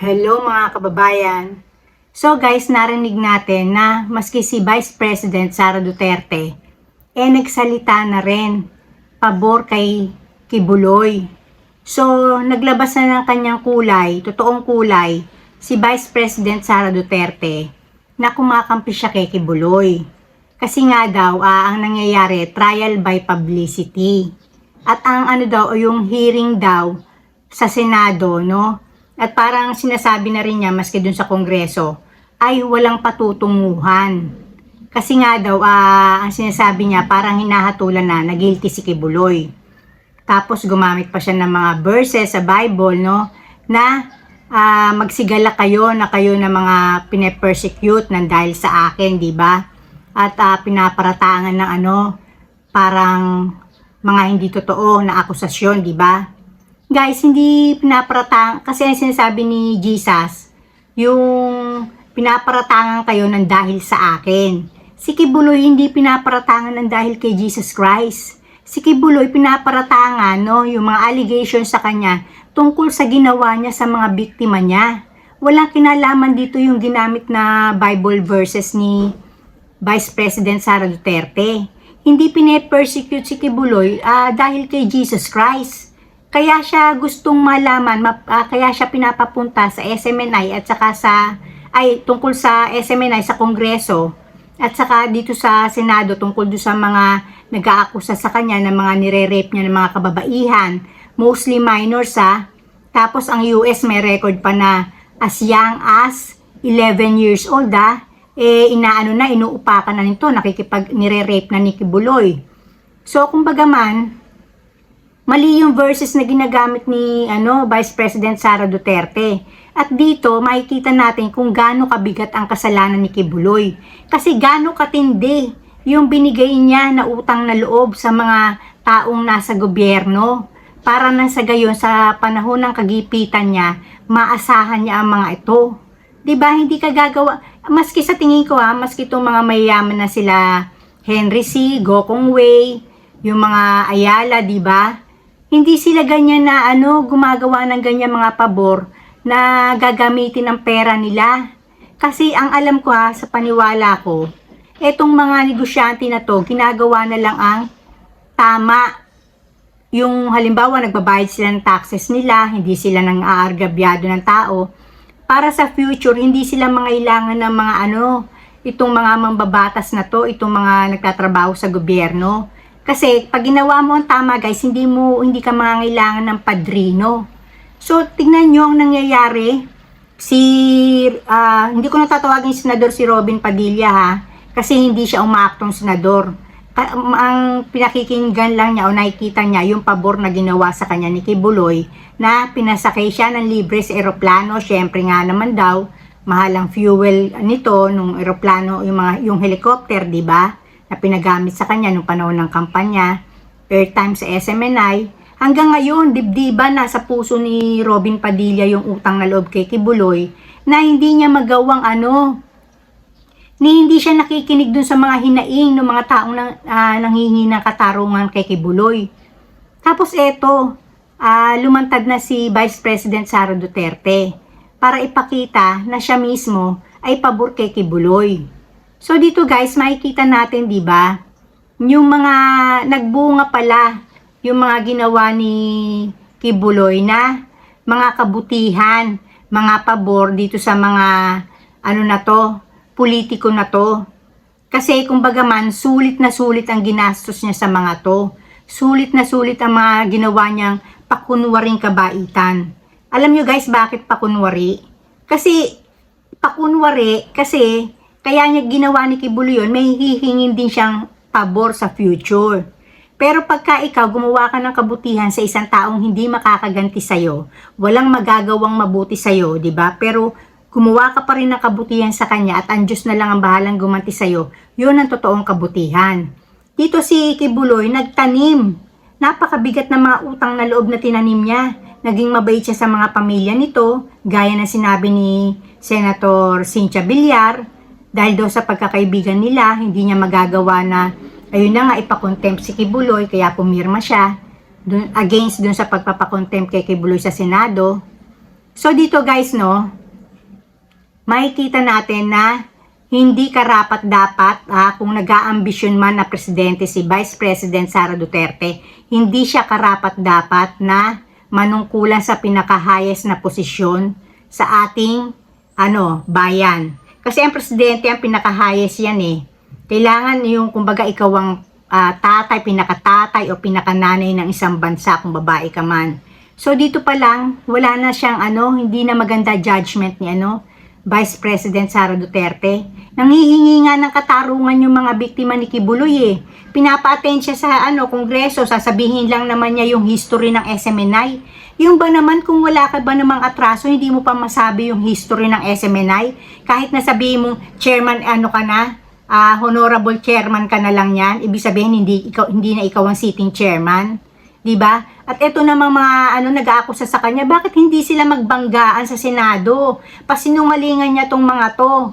Hello mga kababayan. So guys, narinig natin na maski si Vice President Sara Duterte eh nagsalita na rin pabor kay Kibuloy. So naglabas na ng kanyang kulay, totoong kulay, si Vice President Sara Duterte na kumakampi siya kay Kibuloy. Kasi nga daw, ah, ang nangyayari, trial by publicity. At ang ano daw, yung hearing daw sa Senado, no? At parang sinasabi na rin niya, maski dun sa Kongreso, ay walang patutunguhan. Kasi nga daw, ah, ang sinasabi niya, parang hinahatulan na, na guilty si Kibuloy. Tapos gumamit pa siya ng mga verses sa Bible, no? Na ah, magsigala kayo na kayo na mga pine-persecute ng dahil sa akin, di ba? At ah, pinaparatangan ng ano, parang mga hindi totoo na akusasyon, di ba? Guys, hindi pinaparatang, kasi ang sinasabi ni Jesus, yung pinaparatangan kayo ng dahil sa akin. Si Kibuloy hindi pinaparatangan ng dahil kay Jesus Christ. Si Kibuloy pinaparatangan, no, yung mga allegations sa kanya tungkol sa ginawa niya sa mga biktima niya. Wala kinalaman dito yung ginamit na Bible verses ni Vice President Sara Duterte. Hindi pine-persecute si Kibuloy ah, dahil kay Jesus Christ. Kaya siya gustong malaman, map- ah, kaya siya pinapapunta sa SMNI at saka sa, ay tungkol sa SMNI sa Kongreso at saka dito sa Senado tungkol do sa mga nag-aakusa sa kanya ng mga nire-rape niya ng mga kababaihan, mostly minors ha. Tapos ang US may record pa na as young as 11 years old ha, eh inaano na, inuupakan na nito, nakikipag nire-rape na ni Kibuloy. So kumbaga man, mali yung verses na ginagamit ni ano Vice President Sara Duterte. At dito makikita natin kung gaano kabigat ang kasalanan ni Kibuloy. Kasi gaano katindi yung binigay niya na utang na loob sa mga taong nasa gobyerno para na sa gayon sa panahon ng kagipitan niya, maasahan niya ang mga ito. 'Di ba Hindi ka gagawa, maski sa tingin ko ha, maski itong mga mayayaman na sila Henry C., Gokong Wei, yung mga Ayala, 'di ba? Hindi sila ganyan na ano, gumagawa ng ganyan mga pabor na gagamitin ng pera nila. Kasi ang alam ko ha, sa paniwala ko, etong mga negosyante na to, ginagawa na lang ang tama. Yung halimbawa, nagbabayad sila ng taxes nila, hindi sila nang aargabyado ng tao. Para sa future, hindi sila mangailangan ng mga ano, itong mga mambabatas na to, itong mga nagtatrabaho sa gobyerno. Kasi pag ginawa mo ang tama guys, hindi mo hindi ka mangangailangan ng padrino. So tingnan nyo ang nangyayari. Si ah, hindi ko natatawagin senador si Robin Padilla ha, kasi hindi siya umaaktong senador. Ang pinakikinggan lang niya o nakikita niya yung pabor na ginawa sa kanya ni Kibuloy na pinasakay siya ng libre sa eroplano. Syempre nga naman daw, mahal ang fuel nito nung eroplano, yung, mga, yung helicopter, di ba? Na pinagamit sa kanya nung panahon ng kampanya, airtime sa SMNI. Hanggang ngayon, dibdiba nasa puso ni Robin Padilla yung utang na loob kay Kibuloy na hindi niya magawang ano, ni hindi siya nakikinig dun sa mga hinaing ng mga taong nang, ah, nanghingi ng katarungan kay Kibuloy. Tapos eto, ah, lumantad na si Vice President Sara Duterte para ipakita na siya mismo ay pabor kay Kibuloy. So dito guys, makikita natin 'di ba? Yung mga nagbunga pala yung mga ginawa ni Kibuloy na mga kabutihan, mga pabor dito sa mga ano na to, politiko na to. Kasi kumbaga man, sulit na sulit ang ginastos niya sa mga to. Sulit na sulit ang mga ginawa niyang pakunwaring kabaitan. Alam nyo guys, bakit pakunwari? Kasi, pakunwari, kasi, kaya niya ginawa ni Kibuloy yun, may hihingin din siyang pabor sa future. Pero pagka ikaw gumawa ka ng kabutihan sa isang taong hindi makakaganti sa'yo, walang magagawang mabuti sa'yo, di ba? Pero gumawa ka pa rin ng kabutihan sa kanya at ang Diyos na lang ang bahalang gumanti sa'yo, yun ang totoong kabutihan. Dito si Kibuloy nagtanim. Napakabigat na mga utang na loob na tinanim niya. Naging mabait siya sa mga pamilya nito, gaya na sinabi ni Senator Cynthia Villar, dahil daw sa pagkakaibigan nila, hindi niya magagawa na ayun na nga ipakontempt si Kibuloy kaya pumirma siya dun, against dun sa pagpapakontempt kay Kibuloy sa Senado. So dito guys, no, makikita natin na hindi karapat dapat ah, kung nag-aambisyon man na presidente si Vice President Sara Duterte, hindi siya karapat dapat na manungkulan sa pinakahayes na posisyon sa ating ano, bayan. Kasi ang presidente ang pinakahayes yan eh. Kailangan yung kumbaga ikaw ang ah, tatay, pinakatatay o pinakananay ng isang bansa kung babae ka man. So dito pa lang, wala na siyang ano, hindi na maganda judgment ni ano, Vice President Sara Duterte. Nanghihingi nga ng katarungan yung mga biktima ni Kibuloy eh. Pinapa-attend siya sa ano, kongreso, sasabihin lang naman niya yung history ng SMNI. Yung ba naman kung wala ka ba namang atraso, hindi mo pa masabi yung history ng SMNI? Kahit na sabihin mong chairman ano ka na, ah, honorable chairman ka na lang yan, ibig sabihin hindi, ikaw, hindi na ikaw ang sitting chairman. 'Di ba? At ito namang mga ano nag-aakusa sa kanya, bakit hindi sila magbanggaan sa Senado? Pasinungalingan niya tong mga to.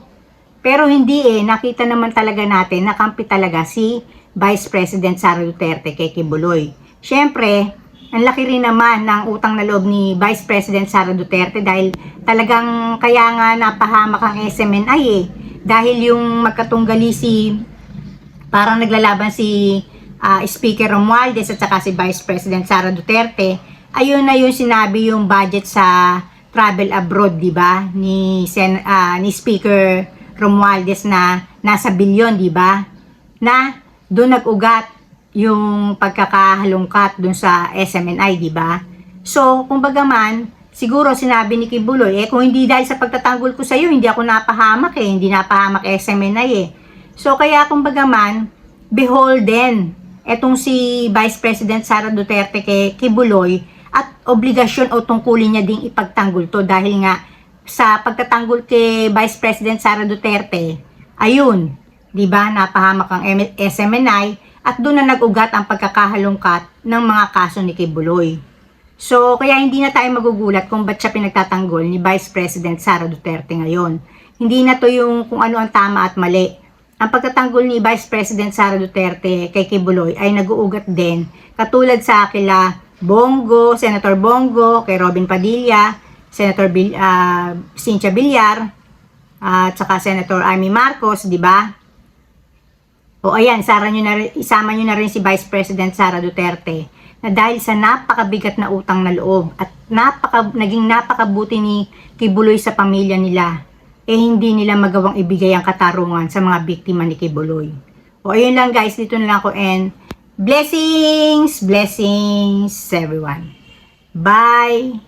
Pero hindi eh, nakita naman talaga natin nakampi talaga si Vice President Sara Duterte kay Kibuloy. Siyempre, ang laki rin naman ng utang na loob ni Vice President Sara Duterte dahil talagang kaya nga napahamak ang SMNI eh. Dahil yung magkatunggali si parang naglalaban si ah, Speaker Romualdez at saka si Vice President Sara Duterte, ayun na yung sinabi yung budget sa travel abroad, di ba? Ni Sen ah, ni Speaker Romualdez na nasa bilyon, di ba? Na doon nag-ugat yung pagkakahalungkat doon sa SMNI, di ba? So, kumbaga man, siguro sinabi ni Kibuloy, eh kung hindi dahil sa pagtatanggol ko sa iyo, hindi ako napahamak eh, hindi napahamak SMNI eh. So, kaya kumbaga man, beholden etong si Vice President Sara Duterte kay Kibuloy at obligasyon o tungkulin niya ding ipagtanggol to dahil nga sa pagtatanggol kay Vice President Sara Duterte, ayun, 'di ba, napahamak ang SMNI at doon na nag-ugat ang pagkakahalungkat ng mga kaso ni Kibuloy. So, kaya hindi na tayo magugulat kung ba't siya pinagtatanggol ni Vice President Sara Duterte ngayon. Hindi na to yung kung ano ang tama at mali ang pagtatanggol ni Vice President Sara Duterte kay Kibuloy ay nag-uugat din katulad sa kila Bongo, Senator Bongo, kay Robin Padilla, Senator Bil, ah, Cynthia Villar, at saka Senator Amy Marcos, di ba? O ayan, isara nyo na, isama nyo na rin si Vice President Sara Duterte na dahil sa napakabigat na utang na loob at napaka, naging napakabuti ni Kibuloy sa pamilya nila, eh hindi nila magawang ibigay ang katarungan sa mga biktima ni Kibuloy. O ayun lang guys, dito na lang ako and blessings, blessings everyone. Bye!